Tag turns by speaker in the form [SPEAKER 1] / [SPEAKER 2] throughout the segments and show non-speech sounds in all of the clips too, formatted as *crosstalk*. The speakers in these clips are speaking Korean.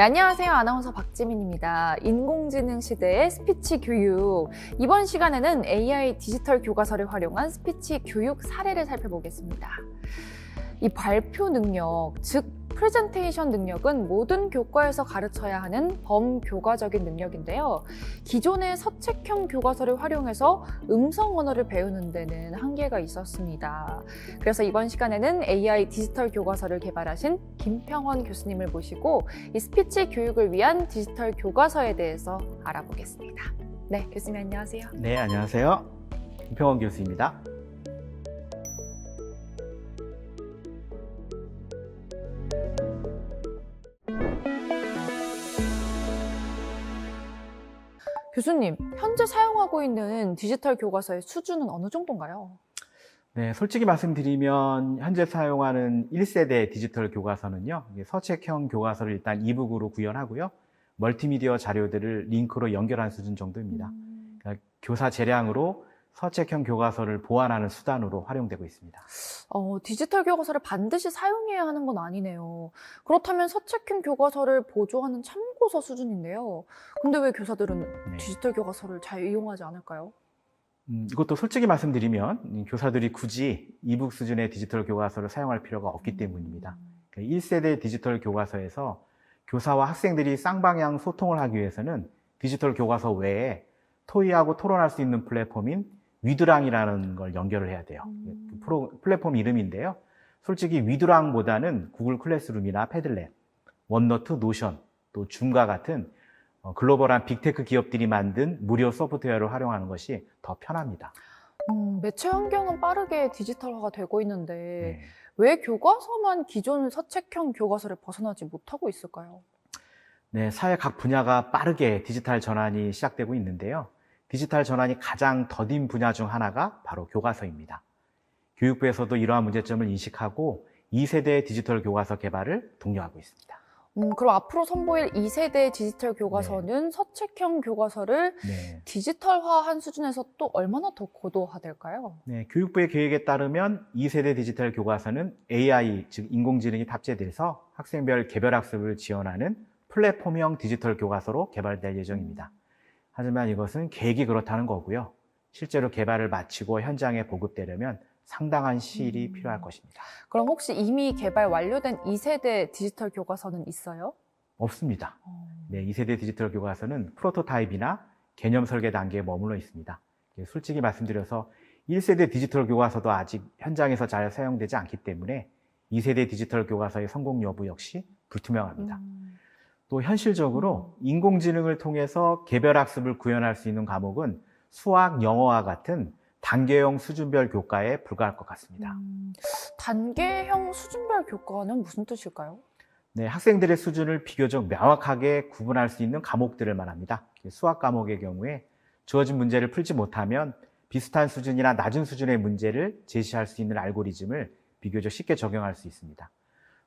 [SPEAKER 1] 네, 안녕하세요. 아나운서 박지민입니다. 인공지능 시대의 스피치 교육. 이번 시간에는 AI 디지털 교과서를 활용한 스피치 교육 사례를 살펴보겠습니다. 이 발표 능력, 즉 프레젠테이션 능력은 모든 교과에서 가르쳐야 하는 범교과적인 능력인데요. 기존의 서책형 교과서를 활용해서 음성 언어를 배우는 데는 한계가 있었습니다. 그래서 이번 시간에는 AI 디지털 교과서를 개발하신 김평원 교수님을 모시고 이 스피치 교육을 위한 디지털 교과서에 대해서 알아보겠습니다. 네, 교수님 안녕하세요.
[SPEAKER 2] 네, 안녕하세요. 김평원 교수입니다.
[SPEAKER 1] 교수님, 현재 사용하고 있는 디지털 교과서의 수준은 어느 정도인가요?
[SPEAKER 2] 네, 솔직히 말씀드리면 현재 사용하는 1세대 디지털 교과서는요. 서책형 교과서를 일단 이북으로 구현하고요. 멀티미디어 자료들을 링크로 연결한 수준 정도입니다.
[SPEAKER 1] 음,
[SPEAKER 2] 그러니까 교사 재량으로 서책형 교과서를 보완하는 수단으로 활용되고 있습니다.
[SPEAKER 1] 어, 디지털 교과서를 반드시 사용해야 하는 건 아니네요. 그렇다면 서책형 교과서를 보조하는 참고서 수준인데요. 근데 왜 교사들은
[SPEAKER 2] 네.
[SPEAKER 1] 디지털 교과서를 잘 이용하지 않을까요?
[SPEAKER 2] 음, 이것도 솔직히 말씀드리면 이 교사들이 굳이 이북 수준의 디지털 교과서를 사용할 필요가 없기 때문입니다. 그 1세대 디지털 교과서에서 교사와 학생들이 쌍방향 소통을 하기 위해서는 디지털 교과서 외에 토의하고 토론할 수 있는 플랫폼인 위드랑이라는 걸 연결을 해야 돼요.
[SPEAKER 1] 음.
[SPEAKER 2] 그 프로, 플랫폼 이름인데요. 솔직히 위드랑보다는 구글 클래스룸이나 패들렛, 원노트, 노션, 또 줌과 같은 어, 글로벌한 빅테크 기업들이 만든 무료 소프트웨어를 활용하는 것이 더 편합니다.
[SPEAKER 1] 음, 매체 환경은 빠르게 디지털화가 되고 있는데
[SPEAKER 2] 네.
[SPEAKER 1] 왜 교과서만 기존 서책형 교과서를 벗어나지 못하고 있을까요?
[SPEAKER 2] 네, 사회 각 분야가 빠르게 디지털 전환이 시작되고 있는데요. 디지털 전환이 가장 더딘 분야 중 하나가 바로 교과서입니다. 교육부에서도 이러한 문제점을 인식하고 2세대 디지털 교과서 개발을 독려하고 있습니다.
[SPEAKER 1] 음, 그럼 앞으로 선보일 2세대 디지털 교과서는 서책형 교과서를
[SPEAKER 2] 네.
[SPEAKER 1] 디지털화한 수준에서 또 얼마나 더 고도화될까요?
[SPEAKER 2] 네, 교육부의 계획에 따르면 2세대 디지털 교과서는 AI, 즉 인공지능이 탑재돼서 학생별 개별 학습을 지원하는 플랫폼형 디지털 교과서로 개발될 예정입니다. 하지만 이것은 계획이 그렇다는 거고요. 실제로 개발을 마치고 현장에 보급되려면 상당한 시일이
[SPEAKER 1] 음.
[SPEAKER 2] 필요할 것입니다.
[SPEAKER 1] 그럼 혹시 이미 개발 완료된 2세대 디지털 교과서는 있어요?
[SPEAKER 2] 없습니다.
[SPEAKER 1] 어,
[SPEAKER 2] 네, 2세대 디지털 교과서는 프로토타입이나 개념 설계 단계에 머물러 있습니다. 예, 솔직히 말씀드려서 1세대 디지털 교과서도 아직 현장에서 잘 사용되지 않기 때문에 2세대 디지털 교과서의 성공 여부 역시 불투명합니다.
[SPEAKER 1] 음,
[SPEAKER 2] 또 현실적으로 인공지능을 통해서 개별 학습을 구현할 수 있는 과목은 수학, 영어와 같은 단계형 수준별 교과에 불과할 것 같습니다.
[SPEAKER 1] 음, 단계형 수준별 교과는 무슨 뜻일까요?
[SPEAKER 2] 네, 학생들의 수준을 비교적 명확하게 구분할 수 있는 과목들을 말합니다. 수학 과목의 경우에 주어진 문제를 풀지 못하면 비슷한 수준이나 낮은 수준의 문제를 제시할 수 있는 알고리즘을 비교적 쉽게 적용할 수 있습니다.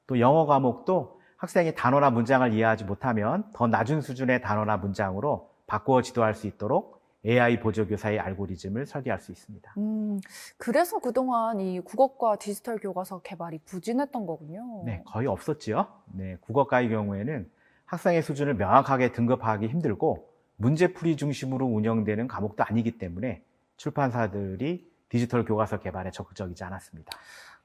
[SPEAKER 2] 또 영어 과목도 학생이 단어나 문장을 이해하지 못하면 더 낮은 수준의 단어나 문장으로 바꾸어 지도할 수 있도록 AI 보조교사의 알고리즘을 설계할 수 있습니다.
[SPEAKER 1] 음, 그래서 그동안 이 국어과 디지털 교과서 개발이 부진했던 거군요.
[SPEAKER 2] 네, 거의 없었지요. 네, 국어과의 경우에는 학생의 수준을 명확하게 등급하기 힘들고 문제풀이 중심으로 운영되는 과목도 아니기 때문에 출판사들이 디지털 교과서 개발에 적극적이지 않았습니다.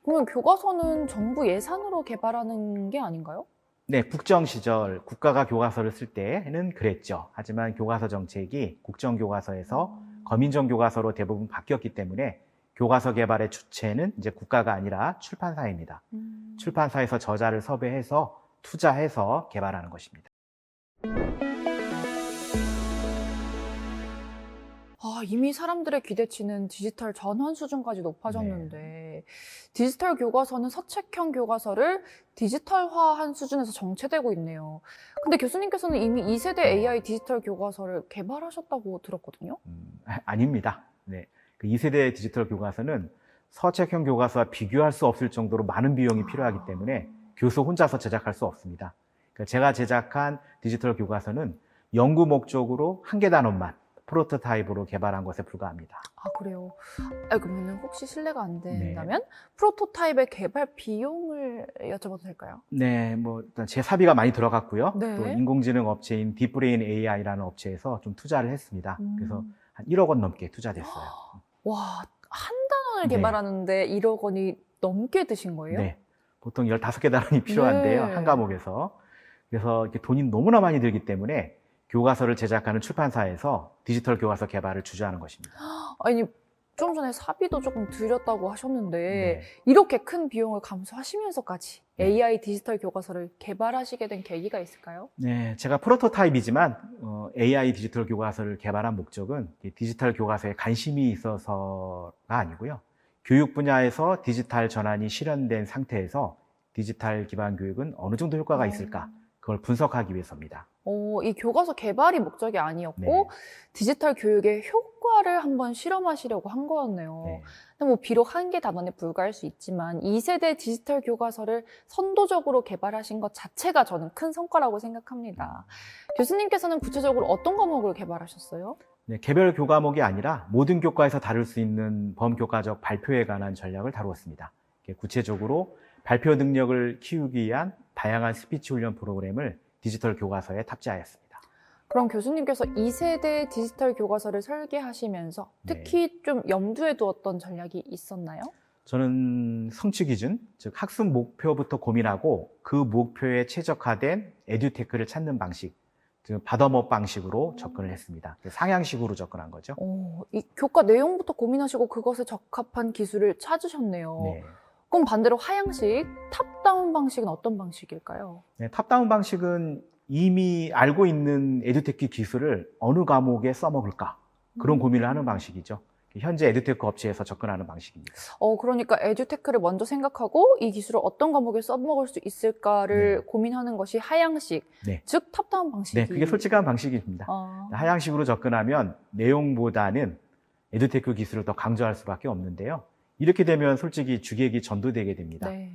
[SPEAKER 1] 그러면 교과서는 정부 예산으로 개발하는 게 아닌가요?
[SPEAKER 2] 네, 국정 시절 국가가 교과서를 쓸 때는 그랬죠. 하지만 교과서 정책이 국정교과서에서 거민정 교과서로 대부분 바뀌었기 때문에 교과서 개발의 주체는 이제 국가가 아니라 출판사입니다.
[SPEAKER 1] 음.
[SPEAKER 2] 출판사에서 저자를 섭외해서 투자해서 개발하는 것입니다.
[SPEAKER 1] 아, 이미 사람들의 기대치는 디지털 전환 수준까지 높아졌는데 디지털 교과서는 서책형 교과서를 디지털화한 수준에서 정체되고 있네요. 근데 교수님께서는 이미 2세대 AI 디지털 교과서를 개발하셨다고 들었거든요.
[SPEAKER 2] 음, 아, 아닙니다. 네. 그 2세대 디지털 교과서는 서책형 교과서와 비교할 수 없을 정도로 많은 비용이 필요하기 때문에 교수 혼자서 제작할 수 없습니다. 그러니까 제가 제작한 디지털 교과서는 연구 목적으로 한 개 단원만 프로토타입으로 개발한 것에 불과합니다.
[SPEAKER 1] 아 그래요. 아 그러면 혹시 실례가 안
[SPEAKER 2] 네.
[SPEAKER 1] 된다면 프로토타입의 개발 비용을 여쭤봐도 될까요?
[SPEAKER 2] 네, 뭐 일단 제 사비가 많이 들어갔고요.
[SPEAKER 1] 네.
[SPEAKER 2] 또 인공지능 업체인 딥브레인 AI라는 업체에서 좀 투자를 했습니다.
[SPEAKER 1] 음.
[SPEAKER 2] 그래서 한 1억 원 넘게 투자됐어요. *gasps*
[SPEAKER 1] 와, 한 단원을
[SPEAKER 2] 네.
[SPEAKER 1] 개발하는데 1억 원이 넘게 드신 거예요?
[SPEAKER 2] 네. 보통 15개 단원이 필요한데요.
[SPEAKER 1] 네.
[SPEAKER 2] 한 과목에서. 그래서 이렇게 돈이 너무나 많이 들기 때문에 교과서를 제작하는 출판사에서 디지털 교과서 개발을 주저하는 것입니다. *gasps*
[SPEAKER 1] 아니, 좀 전에 사비도 조금 들였다고 하셨는데
[SPEAKER 2] 네.
[SPEAKER 1] 이렇게 큰 비용을 감수하시면서까지
[SPEAKER 2] 네.
[SPEAKER 1] AI 디지털 교과서를 개발하시게 된 계기가 있을까요?
[SPEAKER 2] 네, 제가 프로토타입이지만 어, AI 디지털 교과서를 개발한 목적은 이 디지털 교과서에 관심이 있어서가 아니고요. 교육 분야에서 디지털 전환이 실현된 상태에서 디지털 기반 교육은 어느 정도 효과가 있을까? 그걸 분석하기 위해서입니다.
[SPEAKER 1] 어, 이 교과서 개발이 목적이 아니었고
[SPEAKER 2] 네.
[SPEAKER 1] 디지털 교육의 효과를 한번 실험하시려고 한 거였네요.
[SPEAKER 2] 네.
[SPEAKER 1] 근데 뭐 비록 한개 단원에 불과할 수 있지만 2세대 디지털 교과서를 선도적으로 개발하신 것 자체가 저는 큰 성과라고 생각합니다. 교수님께서는 구체적으로 어떤 과목을 개발하셨어요?
[SPEAKER 2] 네, 개별 교과목이 아니라 모든 교과에서 다룰 수 있는 범교과적 발표에 관한 전략을 다루었습니다. 구체적으로 발표 능력을 키우기 위한 다양한 스피치 훈련 프로그램을 디지털 교과서에 탑재하였습니다.
[SPEAKER 1] 그럼 교수님께서 2세대 디지털 교과서를 설계하시면서
[SPEAKER 2] 네.
[SPEAKER 1] 특히 좀 염두에 두었던 전략이 있었나요?
[SPEAKER 2] 저는 성취 기준, 즉 학습 목표부터 고민하고 그 목표에 최적화된 에듀테크를 찾는 방식, 즉 바덤업 방식으로 접근을 했습니다. 상향식으로 접근한 거죠.
[SPEAKER 1] 어, 이 교과 내용부터 고민하시고 그것에 적합한 기술을 찾으셨네요.
[SPEAKER 2] 네.
[SPEAKER 1] 그럼 반대로 하향식, 탑다운 방식은 어떤 방식일까요?
[SPEAKER 2] 네, 탑다운 방식은 이미 알고 있는 에듀테크 기술을 어느 과목에 써먹을까 그런
[SPEAKER 1] 음.
[SPEAKER 2] 고민을 하는 방식이죠. 현재 에듀테크 업체에서 접근하는 방식입니다.
[SPEAKER 1] 어, 그러니까 에듀테크를 먼저 생각하고 이 기술을 어떤 과목에 써먹을 수 있을까를
[SPEAKER 2] 네.
[SPEAKER 1] 고민하는 것이 하향식,
[SPEAKER 2] 네.
[SPEAKER 1] 즉 탑다운 방식이.
[SPEAKER 2] 네, 그게 솔직한 방식입니다.
[SPEAKER 1] 아.
[SPEAKER 2] 하향식으로 접근하면 내용보다는 에듀테크 기술을 더 강조할 수밖에 없는데요. 이렇게 되면 솔직히 주객이 전도되게 됩니다.
[SPEAKER 1] 네.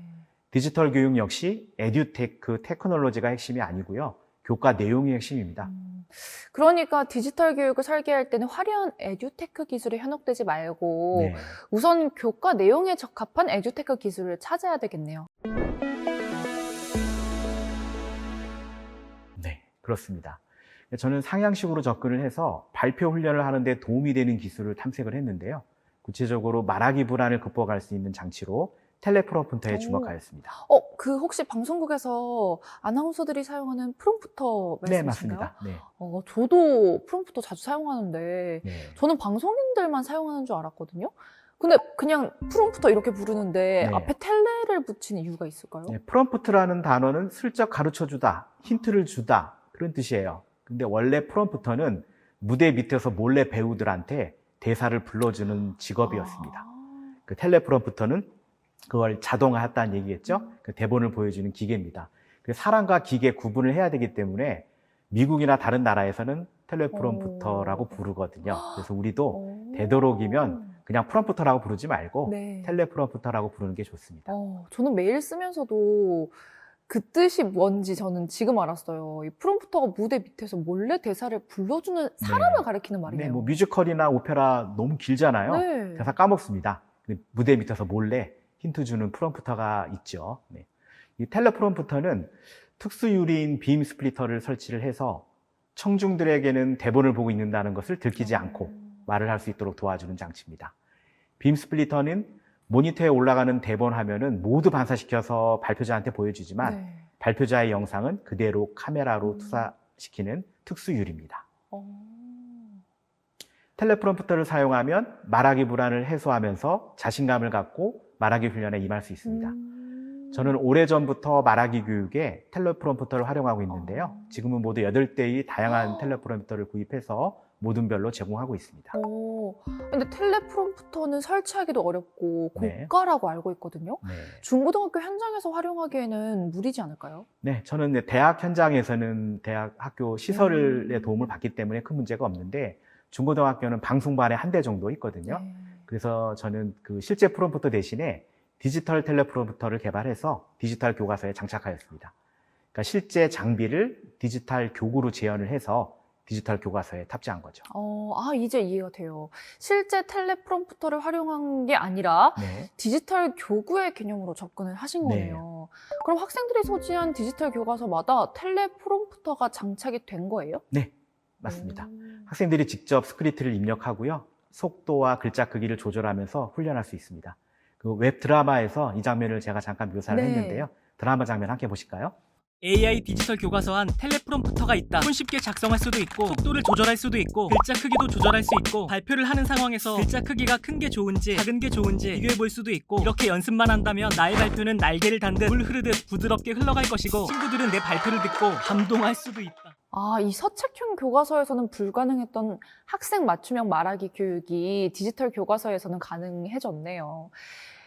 [SPEAKER 2] 디지털 교육 역시 에듀테크 테크놀로지가 핵심이 아니고요. 교과 내용이 핵심입니다.
[SPEAKER 1] 음, 그러니까 디지털 교육을 설계할 때는 화려한 에듀테크 기술에 현혹되지 말고
[SPEAKER 2] 네.
[SPEAKER 1] 우선 교과 내용에 적합한 에듀테크 기술을 찾아야 되겠네요.
[SPEAKER 2] 네, 그렇습니다. 저는 상향식으로 접근을 해서 발표 훈련을 하는데 도움이 되는 기술을 탐색을 했는데요. 구체적으로 말하기 불안을 극복할 수 있는 장치로 텔레프로프터에
[SPEAKER 1] 오.
[SPEAKER 2] 주목하였습니다.
[SPEAKER 1] 어, 그 혹시 방송국에서 아나운서들이 사용하는 프롬프터
[SPEAKER 2] 네,
[SPEAKER 1] 말씀이신가요?
[SPEAKER 2] 맞습니다. 네,
[SPEAKER 1] 어, 저도 프롬프터 자주 사용하는데
[SPEAKER 2] 네.
[SPEAKER 1] 저는 방송인들만 사용하는 줄 알았거든요. 근데 그냥 프롬프터 이렇게 부르는데
[SPEAKER 2] 네.
[SPEAKER 1] 앞에 텔레를 붙인 이유가 있을까요?
[SPEAKER 2] 네, 프롬프트라는 단어는 슬쩍 가르쳐 주다, 힌트를 주다 그런 뜻이에요. 근데 원래 프롬프터는 무대 밑에서 몰래 배우들한테 대사를 불러주는 직업이었습니다.
[SPEAKER 1] 아,
[SPEAKER 2] 그 텔레프롬프터는 그걸 자동화했다는 얘기겠죠. 그 대본을 보여주는 기계입니다. 그 사람과 기계 구분을 해야 되기 때문에 미국이나 다른 나라에서는 텔레프롬프터라고
[SPEAKER 1] 오.
[SPEAKER 2] 부르거든요. 그래서 우리도
[SPEAKER 1] 오.
[SPEAKER 2] 되도록이면 그냥 프롬프터라고 부르지 말고
[SPEAKER 1] 네.
[SPEAKER 2] 텔레프롬프터라고 부르는 게 좋습니다.
[SPEAKER 1] 어, 저는 매일 쓰면서도 그 뜻이 뭔지 저는 지금 알았어요. 이 프롬프터가 무대 밑에서 몰래 대사를 불러주는 사람을
[SPEAKER 2] 네.
[SPEAKER 1] 가리키는 말이네요.
[SPEAKER 2] 네, 뭐 뮤지컬이나 오페라 너무 길잖아요.
[SPEAKER 1] 네.
[SPEAKER 2] 대사 까먹습니다. 무대 밑에서 몰래 힌트 주는 프롬프터가 있죠. 네. 이 텔레 프롬프터는 특수 유리인 빔 스플리터를 설치를 해서 청중들에게는 대본을 보고 있는다는 것을 들키지 않고
[SPEAKER 1] 음.
[SPEAKER 2] 말을 할 수 있도록 도와주는 장치입니다. 빔 스플리터는 모니터에 올라가는 대본 화면은 모두 반사시켜서 발표자한테 보여주지만
[SPEAKER 1] 네.
[SPEAKER 2] 발표자의 영상은 그대로 카메라로
[SPEAKER 1] 음.
[SPEAKER 2] 투사시키는 특수유리입니다.
[SPEAKER 1] 어.
[SPEAKER 2] 텔레프롬프터를 사용하면 말하기 불안을 해소하면서 자신감을 갖고 말하기 훈련에 임할 수 있습니다.
[SPEAKER 1] 음.
[SPEAKER 2] 저는 오래전부터 말하기 교육에 텔레프롬프터를 활용하고 있는데요.
[SPEAKER 1] 어.
[SPEAKER 2] 지금은 모두 8대의 다양한
[SPEAKER 1] 어.
[SPEAKER 2] 텔레프롬프터를 구입해서 모든 별로 제공하고 있습니다.
[SPEAKER 1] 어, 근데 텔레프롬프터는 설치하기도 어렵고
[SPEAKER 2] 네.
[SPEAKER 1] 고가라고 알고 있거든요.
[SPEAKER 2] 네.
[SPEAKER 1] 중고등학교 현장에서 활용하기에는 무리지 않을까요?
[SPEAKER 2] 네, 저는 대학 현장에서는 대학 학교 시설의
[SPEAKER 1] 음.
[SPEAKER 2] 도움을 받기 때문에 큰 문제가 없는데 중고등학교는 방송반에 한 대 정도 있거든요.
[SPEAKER 1] 네.
[SPEAKER 2] 그래서 저는 그 실제 프롬프터 대신에 디지털 텔레프롬프터를 개발해서 디지털 교과서에 장착하였습니다. 그러니까 실제 장비를 디지털 교구로 재현을 해서 디지털 교과서에 탑재한 거죠.
[SPEAKER 1] 어, 아, 이제 이해가 돼요. 실제 텔레프롬프터를 활용한 게 아니라
[SPEAKER 2] 네.
[SPEAKER 1] 디지털 교구의 개념으로 접근을 하신
[SPEAKER 2] 네.
[SPEAKER 1] 거네요. 그럼 학생들이 소지한 디지털 교과서마다 텔레프롬프터가 장착이 된 거예요?
[SPEAKER 2] 네, 맞습니다.
[SPEAKER 1] 음.
[SPEAKER 2] 학생들이 직접 스크립트를 입력하고요. 속도와 글자 크기를 조절하면서 훈련할 수 있습니다. 그 웹 드라마에서 이 장면을 제가 잠깐 묘사를
[SPEAKER 1] 네.
[SPEAKER 2] 했는데요. 드라마 장면 함께 보실까요?
[SPEAKER 3] AI 디지털 교과서안 텔레프롬프터가 있다. 손쉽게 작성할 수도 있고 속도를 조절할 수도 있고 글자 크기도 조절할 수 있고 발표를 하는 상황에서 글자 크기가 큰 게 좋은지 작은 게 좋은지 비교해 볼 수도 있고 이렇게 연습만 한다면 나의 발표는 날개를 단 듯 물 흐르듯 부드럽게 흘러갈 것이고 친구들은 내 발표를 듣고 감동할 수도 있다.
[SPEAKER 1] 아, 이 서책형 교과서에서는 불가능했던 학생 맞춤형 말하기 교육이 디지털 교과서에서는 가능해졌네요.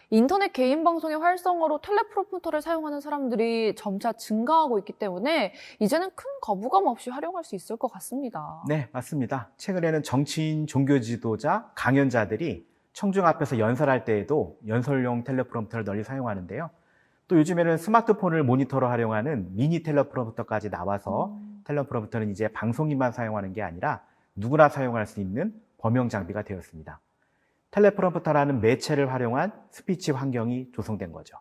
[SPEAKER 1] 인터넷 개인 방송의 활성화로 텔레프로프터를 사용하는 사람들이 점차 증가하고 있기 때문에 이제는 큰 거부감 없이 활용할 수 있을 것 같습니다.
[SPEAKER 2] 네, 맞습니다. 최근에는 정치인, 종교 지도자, 강연자들이 청중 앞에서 연설할 때에도 연설용 텔레프롬프터를 널리 사용하는데요. 또 요즘에는 스마트폰을 모니터로 활용하는 미니 텔레프롬프터까지 나와서
[SPEAKER 1] 음.
[SPEAKER 2] 텔레프롬프터는 이제 방송인만 사용하는 게 아니라 누구나 사용할 수 있는 범용 장비가 되었습니다. 텔레프롬프터라는 매체를 활용한 스피치 환경이 조성된 거죠.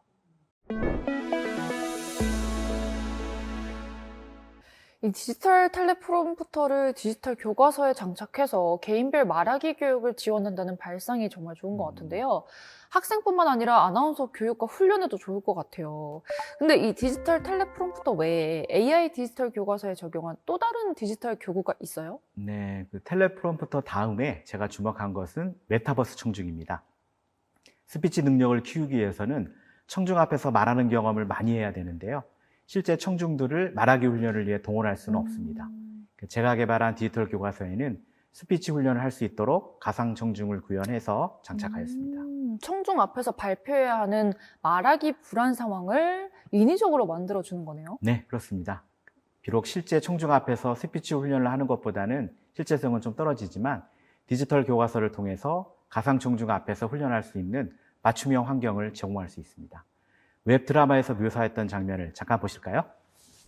[SPEAKER 1] 이 디지털 텔레프롬프터를 디지털 교과서에 장착해서 개인별 말하기 교육을 지원한다는 발상이 정말 좋은 것
[SPEAKER 2] 음.
[SPEAKER 1] 같은데요. 학생뿐만 아니라 아나운서 교육과 훈련에도 좋을 것 같아요. 근데 이 디지털 텔레프롬프터 외에 AI 디지털 교과서에 적용한 또 다른 디지털 교구가 있어요?
[SPEAKER 2] 네, 그 텔레프롬프터 다음에 제가 주목한 것은 메타버스 청중입니다. 스피치 능력을 키우기 위해서는 청중 앞에서 말하는 경험을 많이 해야 되는데요. 실제 청중들을 말하기 훈련을 위해 동원할 수는 없습니다.
[SPEAKER 1] 음.
[SPEAKER 2] 그 제가 개발한 디지털 교과서에는 스피치 훈련을 할 수 있도록 가상 청중을 구현해서 장착하였습니다.
[SPEAKER 1] 음, 청중 앞에서 발표해야 하는 말하기 불안 상황을 인위적으로 만들어 주는 거네요.
[SPEAKER 2] 네, 그렇습니다. 비록 실제 청중 앞에서 스피치 훈련을 하는 것보다는 실제성은 좀 떨어지지만 디지털 교과서를 통해서 가상 청중 앞에서 훈련할 수 있는 맞춤형 환경을 제공할 수 있습니다. 웹 드라마에서 묘사했던 장면을 잠깐 보실까요?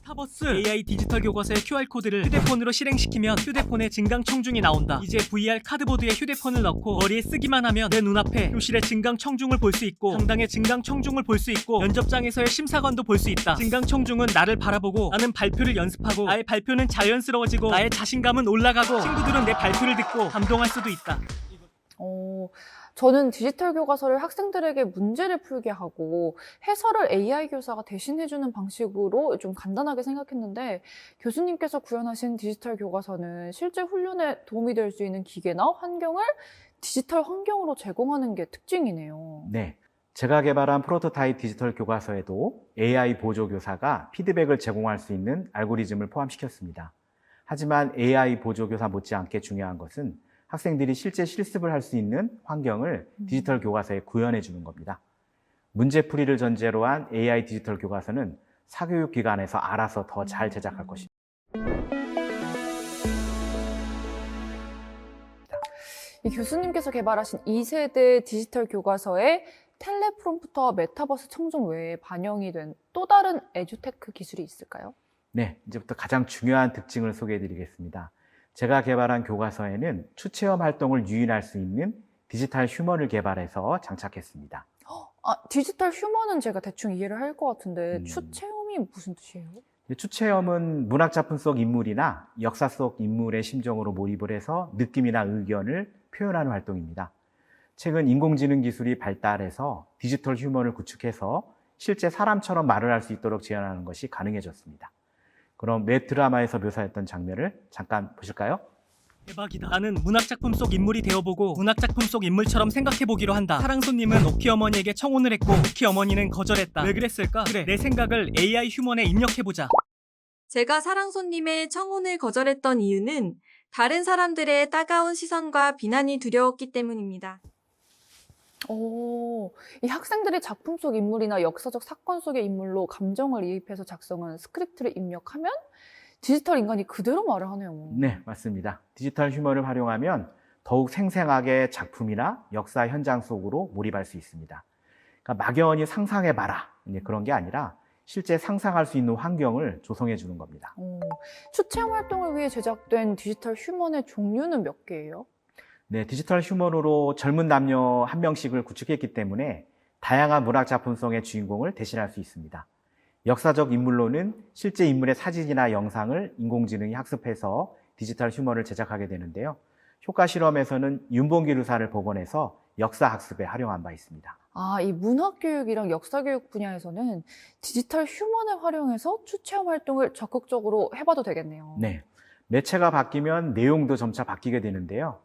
[SPEAKER 3] 타버스 AI 디지털 교과서의 QR코드를 휴대폰으로 실행시키면 휴대폰에 증강 청중이 나온다. 이제 VR 카드보드에 휴대폰을 넣고 머리에 쓰기만 하면 내 눈앞에 교실의 증강 청중을 볼 수 있고 당당의 증강 청중을 볼 수 있고 면접장에서의 심사관도 볼 수 있다. 증강 청중은 나를 바라보고 나는 발표를 연습하고 나의 발표는 자연스러워지고 나의 자신감은 올라가고 친구들은 내 발표를 듣고 감동할 수도 있다.
[SPEAKER 1] 어, 저는 디지털 교과서를 학생들에게 문제를 풀게 하고 해설을 AI 교사가 대신해주는 방식으로 좀 간단하게 생각했는데 교수님께서 구현하신 디지털 교과서는 실제 훈련에 도움이 될 수 있는 기계나 환경을 디지털 환경으로 제공하는 게 특징이네요.
[SPEAKER 2] 네. 제가 개발한 프로토타입 디지털 교과서에도 AI 보조 교사가 피드백을 제공할 수 있는 알고리즘을 포함시켰습니다. 하지만 AI 보조 교사 못지않게 중요한 것은 학생들이 실제 실습을 할 수 있는 환경을 디지털 교과서에 구현해 주는 겁니다. 문제풀이를 전제로 한 AI 디지털 교과서는 사교육 기관에서 알아서 더 잘 제작할 것입니다.
[SPEAKER 1] 이 교수님께서 개발하신 2세대 디지털 교과서에 텔레프롬프터와 메타버스 청중 외에 반영이 된 또 다른 에듀테크 기술이 있을까요?
[SPEAKER 2] 네, 이제부터 가장 중요한 특징을 소개해 드리겠습니다. 제가 개발한 교과서에는 추체험 활동을 유인할 수 있는 디지털 휴먼을 개발해서 장착했습니다.
[SPEAKER 1] 아, 디지털 휴먼은 제가 대충 이해를 할 것 같은데
[SPEAKER 2] 음.
[SPEAKER 1] 추체험이 무슨 뜻이에요?
[SPEAKER 2] 추체험은 문학 작품 속 인물이나 역사 속 인물의 심정으로 몰입을 해서 느낌이나 의견을 표현하는 활동입니다. 최근 인공지능 기술이 발달해서 디지털 휴먼을 구축해서 실제 사람처럼 말을 할 수 있도록 재현하는 것이 가능해졌습니다. 그럼 웹 드라마에서 묘사했던 장면을 잠깐 보실까요?
[SPEAKER 3] 대박이다. 나는 문학 작품 속 인물이 되어보고 문학 작품 속 인물처럼 생각해보기로 한다. 사랑 손님은 오키 어머니에게 청혼을 했고 오키 어머니는 거절했다. 왜 그랬을까? 그래, 내 생각을 AI 휴먼에 입력해보자.
[SPEAKER 4] 제가 사랑 손님의 청혼을 거절했던 이유는 다른 사람들의 따가운 시선과 비난이 두려웠기 때문입니다.
[SPEAKER 1] 오, 이 학생들이 작품 속 인물이나 역사적 사건 속의 인물로 감정을 이입해서 작성한 스크립트를 입력하면 디지털 인간이 그대로 말을 하네요.
[SPEAKER 2] 네, 맞습니다. 디지털 휴머를 활용하면 더욱 생생하게 작품이나 역사 현장 속으로 몰입할 수 있습니다. 그러니까 막연히 상상해봐라. 이제 그런 게 아니라 실제 상상할 수 있는 환경을 조성해 주는 겁니다.
[SPEAKER 1] 어, 추체험 활동을 위해 제작된 디지털 휴먼의 종류는 몇 개예요?
[SPEAKER 2] 네, 디지털 휴먼으로 젊은 남녀 한 명씩을 구축했기 때문에 다양한 문학 작품성의 주인공을 대신할 수 있습니다. 역사적 인물로는 실제 인물의 사진이나 영상을 인공지능이 학습해서 디지털 휴먼을 제작하게 되는데요. 효과 실험에서는 윤봉길 의사를 복원해서 역사 학습에 활용한 바 있습니다.
[SPEAKER 1] 아, 이 문학 교육이랑 역사 교육 분야에서는 디지털 휴먼을 활용해서 추체험 활동을 적극적으로 해봐도 되겠네요.
[SPEAKER 2] 네. 매체가 바뀌면 내용도 점차 바뀌게 되는데요.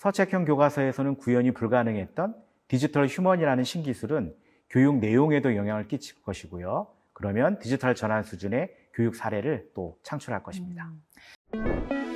[SPEAKER 2] 서책형 교과서에서는 구현이 불가능했던 디지털 휴먼이라는 신기술은 교육 내용에도 영향을 끼칠 것이고요. 그러면 디지털 전환 수준의 교육 사례를 또 창출할 것입니다.
[SPEAKER 1] 음.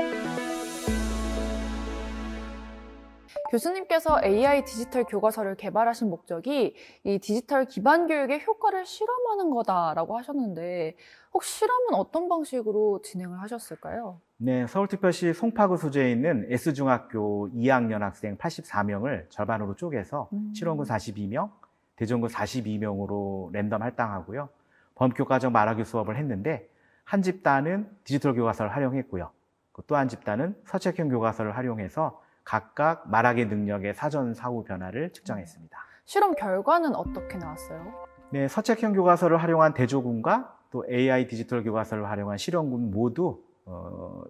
[SPEAKER 1] 교수님께서 AI 디지털 교과서를 개발하신 목적이 이 디지털 기반 교육의 효과를 실험하는 거다라고 하셨는데 혹시 실험은 어떤 방식으로 진행을 하셨을까요?
[SPEAKER 2] 네, 서울특별시 송파구 소재에 있는 S중학교 2학년 학생 84명을 절반으로 쪼개서
[SPEAKER 1] 음.
[SPEAKER 2] 실원군 42명, 대전군 42명으로 랜덤 할당하고요. 범교과정 말하기 수업을 했는데 한 집단은 디지털 교과서를 활용했고요. 또 한 집단은 서책형 교과서를 활용해서 각각 말하기 능력의 사전 사후 변화를 측정했습니다.
[SPEAKER 1] 실험 결과는 어떻게 나왔어요?
[SPEAKER 2] 네, 서책형 교과서를 활용한 대조군과 또 AI 디지털 교과서를 활용한 실험군 모두 어,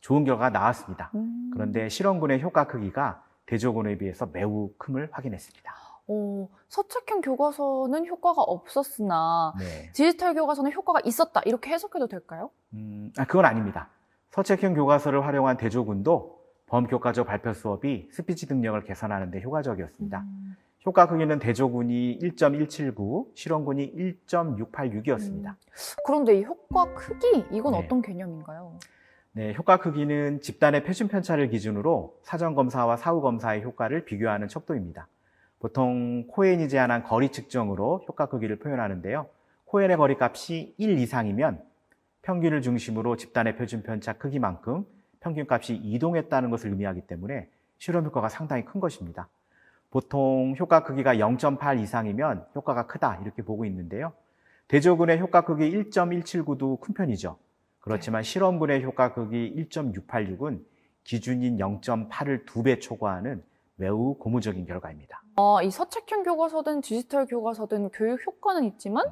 [SPEAKER 2] 좋은 결과가 나왔습니다.
[SPEAKER 1] 음.
[SPEAKER 2] 그런데 실험군의 효과 크기가 대조군에 비해서 매우 큼을 확인했습니다.
[SPEAKER 1] 어, 서책형 교과서는 효과가 없었으나
[SPEAKER 2] 네,
[SPEAKER 1] 디지털 교과서는 효과가 있었다 이렇게 해석해도 될까요?
[SPEAKER 2] 음, 아, 그건 아닙니다. 서책형 교과서를 활용한 대조군도 범교과적 발표 수업이 스피치 능력을 개선하는 데 효과적이었습니다.
[SPEAKER 1] 음.
[SPEAKER 2] 효과 크기는 대조군이 1.179, 실험군이 1.686이었습니다.
[SPEAKER 1] 그런데 이 효과 크기 이건
[SPEAKER 2] 네.
[SPEAKER 1] 어떤 개념인가요?
[SPEAKER 2] 네, 효과 크기는 집단의 표준 편차를 기준으로 사전 검사와 사후 검사의 효과를 비교하는 척도입니다. 보통 코엔이 제한한 거리 측정으로 효과 크기를 표현하는데요. 코엔의 거리 값이 1 이상이면 평균을 중심으로 집단의 표준 편차 크기만큼 평균 값이 이동했다는 것을 의미하기 때문에 실험 효과가 상당히 큰 것입니다. 보통 효과 크기가 0.8 이상이면 효과가 크다 이렇게 보고 있는데요. 대조군의 효과 크기 1.179도 큰 편이죠. 그렇지만 실험군의 효과 크기 1.686은 기준인 0.8을 두 배 초과하는 매우 고무적인 결과입니다.
[SPEAKER 1] 아, 이 서책형 교과서든 디지털 교과서든 교육 효과는 있지만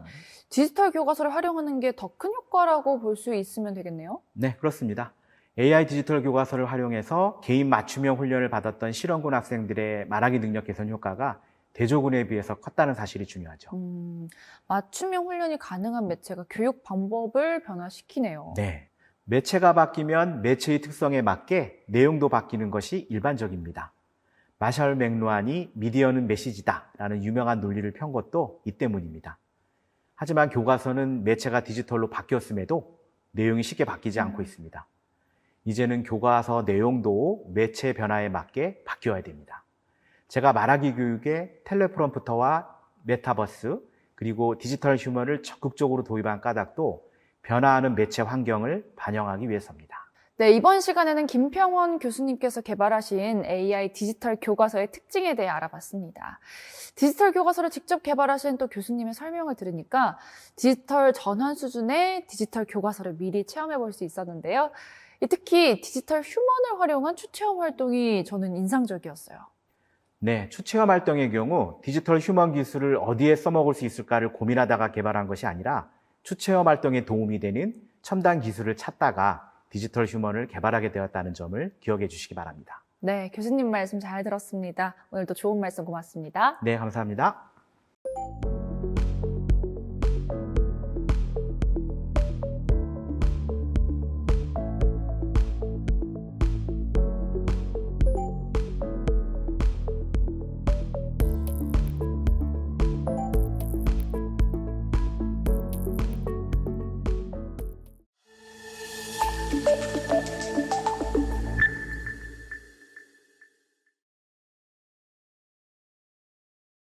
[SPEAKER 1] 디지털 교과서를 활용하는 게 더 큰 효과라고 볼 수 있으면 되겠네요.
[SPEAKER 2] 네, 그렇습니다. AI 디지털 교과서를 활용해서 개인 맞춤형 훈련을 받았던 실험군 학생들의 말하기 능력 개선 효과가 대조군에 비해서 컸다는 사실이 중요하죠.
[SPEAKER 1] 음, 맞춤형 훈련이 가능한 매체가 교육 방법을 변화시키네요.
[SPEAKER 2] 네. 매체가 바뀌면 매체의 특성에 맞게 내용도 바뀌는 것이 일반적입니다. 마샬 맥루안이 미디어는 메시지다 라는 유명한 논리를 편 것도 이 때문입니다. 하지만 교과서는 매체가 디지털로 바뀌었음에도 내용이 쉽게 바뀌지 않고 있습니다. 이제는 교과서 내용도 매체 변화에 맞게 바뀌어야 됩니다. 제가 말하기 교육에 텔레프롬프터와 메타버스 그리고 디지털 휴머를 적극적으로 도입한 까닭도 변화하는 매체 환경을 반영하기 위해서입니다.
[SPEAKER 1] 네, 이번 시간에는 김평원 교수님께서 개발하신 AI 디지털 교과서의 특징에 대해 알아봤습니다. 디지털 교과서를 직접 개발하신 또 교수님의 설명을 들으니까 디지털 전환 수준의 디지털 교과서를 미리 체험해 볼 수 있었는데요. 이 특히 디지털 휴먼을 활용한 추체험 활동이 저는 인상적이었어요.
[SPEAKER 2] 네, 추체험 활동의 경우 디지털 휴먼 기술을 어디에 써먹을 수 있을까를 고민하다가 개발한 것이 아니라 추체험 활동에 도움이 되는 첨단 기술을 찾다가 디지털 휴먼을 개발하게 되었다는 점을 기억해 주시기 바랍니다.
[SPEAKER 1] 네, 교수님 말씀 잘 들었습니다. 오늘도 좋은 말씀 고맙습니다.
[SPEAKER 2] 네, 감사합니다.